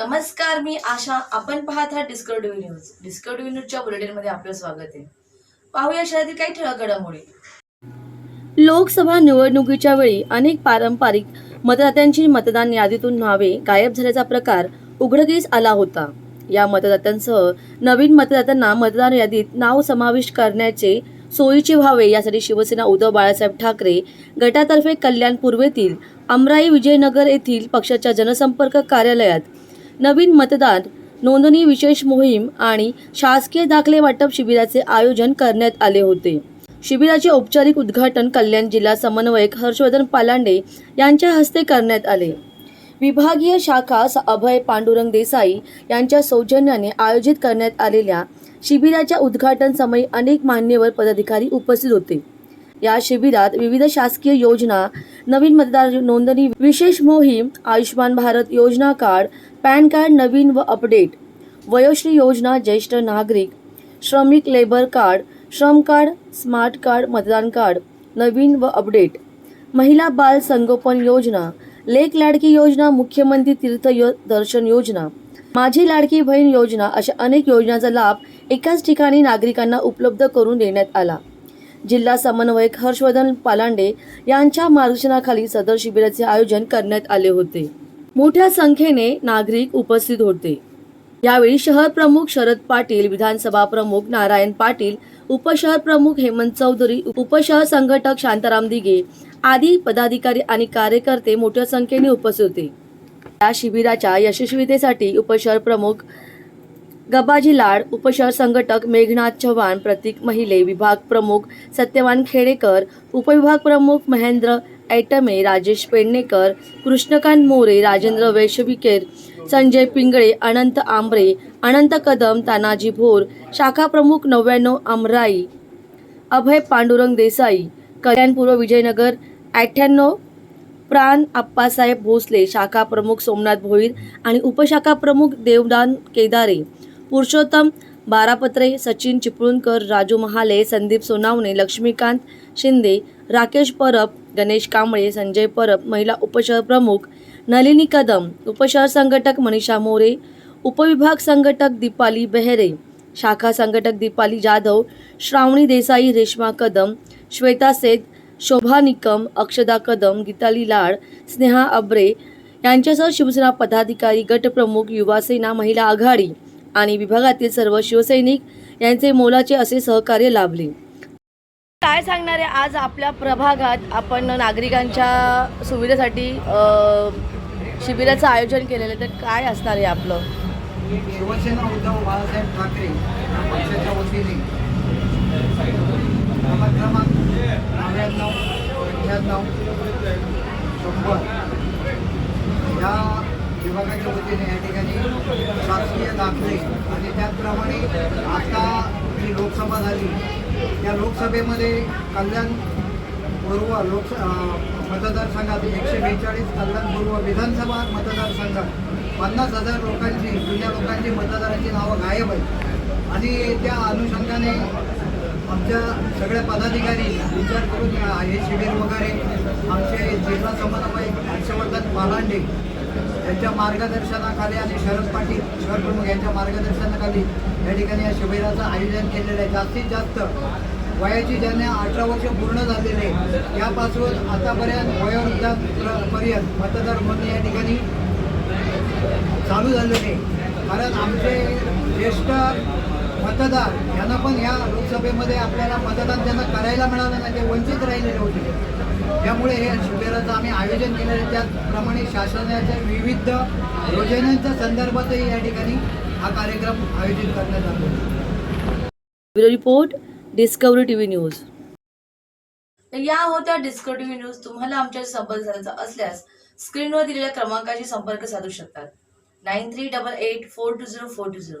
नमस्कार मी आशा. आपण पाहत आहात डिस्कवरी न्यूज डिस्कवरी न्यूजच्या बुलेटिनमध्ये आपलं स्वागत आहे. पाहूया शहरातील काही ठळक घडामोडी. लोकसभा निवडणुकीच्या वेळी अनेक पारंपरिक मतदात्यांची मतदान यादीतून नावे गायब झाल्याचा प्रकार उघडकीस आला होता. या मतदात्यांसह नवीन मतदात्यांना मतदार यादीत नाव समाविष्ट करण्याचे सोयीचे व्हावे यासाठी शिवसेना उद्धव बाळासाहेब ठाकरे गटातर्फे कल्याण पूर्वेतील अमराई विजयनगर येथील पक्षाच्या जनसंपर्क कार्यालयात नवीन मतदार नोंदणी विशेष मोहीम आणि शासकीय दाखले वाटप शिबिराचे आयोजन करण्यात आले होते. शिबिराचे औपचारिक उद्घाटन कल्याण जिल्हा समन्वयक हर्षवर्धन पालांडे यांच्या हस्ते करण्यात आले. विभागीय शाखा स- अभय पांडुरंग देसाई यांच्या सौजन्याने आयोजित करण्यात आलेल्या शिबिराच्या उद्घाटन समयी अनेक मान्यवर पदाधिकारी उपस्थित होते. या शिबिरात विविध शासकीय योजना नवीन मतदार नोंदणी विशेष मोहीम आयुष्यमान भारत योजना कार्ड पॅन कार्ड नवीन व अपडेट वयोश्री योजना ज्येष्ठ नागरिक श्रमिक लेबर कार्ड श्रम कार्ड स्मार्ट कार्ड मतदान कार्ड नवीन व अपडेट महिला बाल संगोपन योजना लेख लाडकी योजना मुख्यमंत्री तीर्थ यो दर्शन योजना माझी लाडकी बहीण योजना अशा अनेक योजनांचा लाभ एकाच ठिकाणी नागरिकांना उपलब्ध करून देण्यात आला. जिल्हा समन्वयक हर्षवर्धन पालांडे यांच्या मार्गदर्शनाखाली सदर शिबिराचे आयोजन करण्यात आले होते. मोठ्या संख्येने नागरिक उपस्थित होते. यावेळी शहर प्रमुख शरद पाटील विधानसभा प्रमुख नारायण पाटील उपशहर प्रमुख हेमंत चौधरी उपशहर संघटक शांताराम दिगे आदी पदाधिकारी आणि कार्यकर्ते मोठ्या संख्येने उपस्थित होते. या शिबिराच्या यशस्वीतेसाठी उपशहर प्रमुख गबाजी लाड उपशहर संघटक मेघनाथ चव्हाण प्रतीक महिले विभाग प्रमुख सत्यवान खेडेकर उपविभाग प्रमुख महेंद्र ऐटमे राजेश पेडणेकर कृष्णकांत मोरे राजेंद्र वैशविकेर संजय पिंगळे अनंत आंबरे अनंत कदम तानाजी भोर शाखा प्रमुख नव्याण्णव अमराई अभय पांडुरंग देसाई कल्याणपूर्व विजयनगर अठ्ठ्याण्णव प्राण आप्पासाहेब भोसले शाखा प्रमुख सोमनाथ भोईर आणि उपशाखा प्रमुख देवदान केदारे. पुरुषोत्तम बारापत्रे सचिन चिपळूणकर राजू महाले संदीप सोनावणे लक्ष्मीकांत शिंदे राकेश परब गणेश कांबळे संजय परब महिला उपशहर प्रमुख नलिनी कदम उपशहर संघटक मनीषा मोरे उपविभाग संघटक दीपाली बेहरे शाखा संघटक दीपाली जाधव श्रावणी देसाई रेश्मा कदम श्वेता सेठ शोभा निकम अक्षदा कदम गीताली लाड स्नेहा अब्रे यांच्यासह शिवसेना पदाधिकारी गटप्रमुख युवासेना महिला आघाडी आणि विभागातील सर्व शिवसैनिक यांचे मोलाचे असे सहकार्य लाभले. काय सांगणार आहे आज आपल्या प्रभागात आपण नागरिकांच्या सुविधेसाठी अ, शिबिराचं आयोजन केलेलं आहे. तर काय असणार आहे आपलं? शिवसेना उद्धव बाळासाहेब ठाकरे या पक्षाच्या वतीने क्रमांक क्रमांक नव्याण्णव अठ्ठ्याण्णव शंभर या विभागाच्या वतीने या ठिकाणी शासकीय दाखले आणि त्याचप्रमाणे आता जी लोकसभा झाली त्या लोकसभेमध्ये कल्याण पूर्व लोक मतदारसंघात एकशे बेचाळीस कल्याण पूर्व विधानसभा मतदारसंघात पन्नास हजार लोकांची जुन्या लोकांची मतदारांची नावं गायब आहेत. आणि त्या अनुषंगाने आमच्या सगळ्या पदाधिकारी विचार करून हे शिबिर वगैरे आमचे जिल्हा समन्वयक हर्षवर्धन पालांडे यांच्या मार्गदर्शनाखाली आणि शरद पाटील शहर प्रमुख यांच्या मार्गदर्शनाखाली या ठिकाणी या शिबिराचं आयोजन केलेलं आहे. जास्तीत जास्त वयाची ज्यांना अठरा वर्ष पूर्ण झालेले यापासून आतापर्यंत वयोवृद्धापर्यंत मतदार म्हणून या ठिकाणी चालू झालेले कारण आमचे ज्येष्ठ मतदार यांना पण या लोकसभेमध्ये आपल्याला मतदान त्यांना करायला मिळालं नाही ते वंचित राहिलेले होते. त्यामुळे हे शिबिराचं आम्ही आयोजन केलेलं आहे. त्याचप्रमाणे शासनाच्या विविध योजनांच्या संदर्भातही या ठिकाणी हा कार्यक्रम आयोजित करण्यात आलो bureau report Discovery TV news. या होत्या डिस्कवरी टीव्ही न्यूज तुम्हाला आमच्याशी संपर्क साधायचा असल्यास स्क्रीनवर दिलेल्या क्रमांकाशी संपर्क साधू शकतात. Nine three double eight four two zero four two zero.